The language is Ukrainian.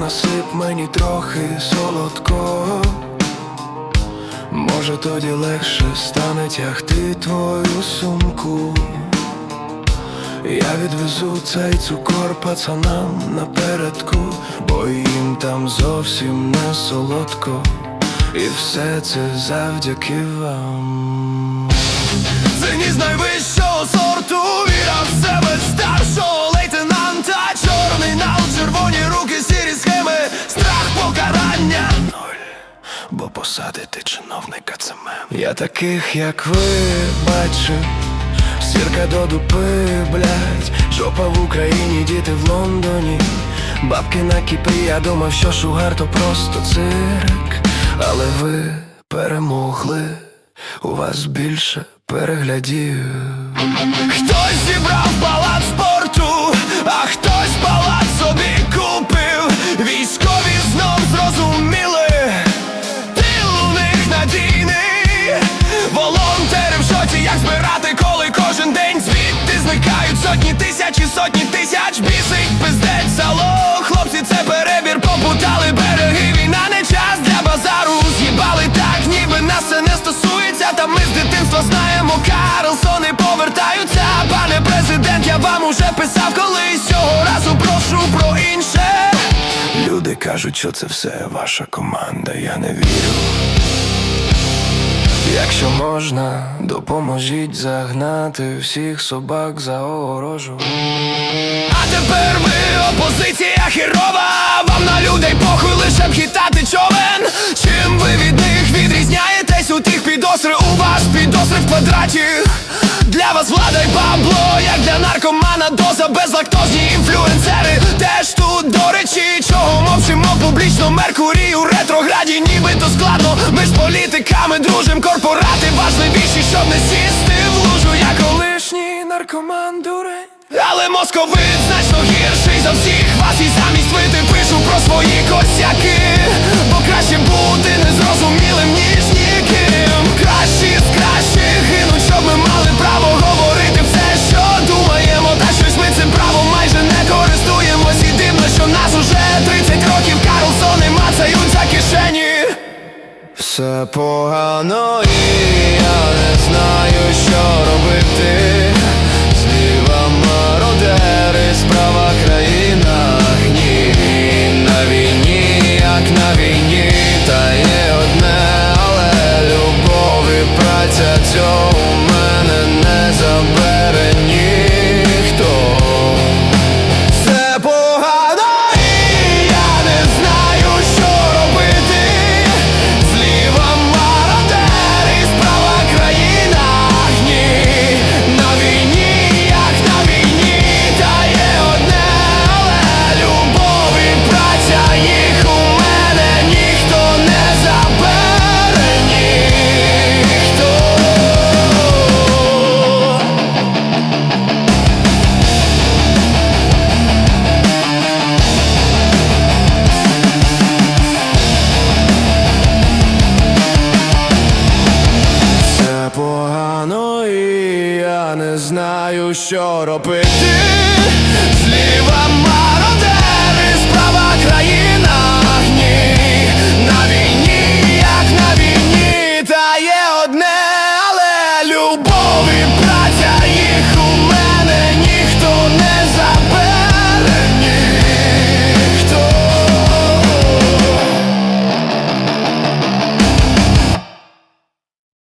насип мені трохи солодкого. Може тоді легше стане тягти твою сумку. Я відвезу цей цукор пацанам напередку, бо їм там зовсім не солодко, і все це завдяки вам. Цинізм найвищого сорту, віра в себе старшого посадити чиновника це мем. Я таких, як ви, бачив. Сірка до дупи, блядь, жопа в Україні, діти в Лондоні, бабки на кіпі, я думав, що шугар то просто цирк, але ви перемогли, у вас більше переглядів. Хтось зібрав палац спорту, Шоці, як збирати, коли кожен день звідти зникають сотні тисяч і сотні тисяч бісить пиздець сало. Хлопці, це перебір, попутали береги. Війна не час для базару. З'їбали так, ніби нас це не стосується. Та ми з дитинства знаємо, Карлсони повертаються. Пане президент, я вам уже писав колись. Цього разу прошу про інше. Люди кажуть, що це все ваша команда, я не вірю. Якщо можна, допоможіть загнати всіх собак за огорожу. А тепер ви опозиція херова, вам на людей похуй лише б хитати човен. Чим ви від них відрізняєтесь? У тих підозри у вас підозри в квадраті. Для вас влада й бабло, як для наркомана, доза безлактозні інфлюенсери. Теж тут до речі, чого мовчимо публічно Меркурій у ретрограді, нібито складно. Ми дружим, корпорати важливіші, щоб не сісти в лужу. Я колишній наркоман дурень. Але московит значно гірший за всіх вас І замість вити пишу про свої косяки Бо краще бути незрозумілим, все погано і я що робити.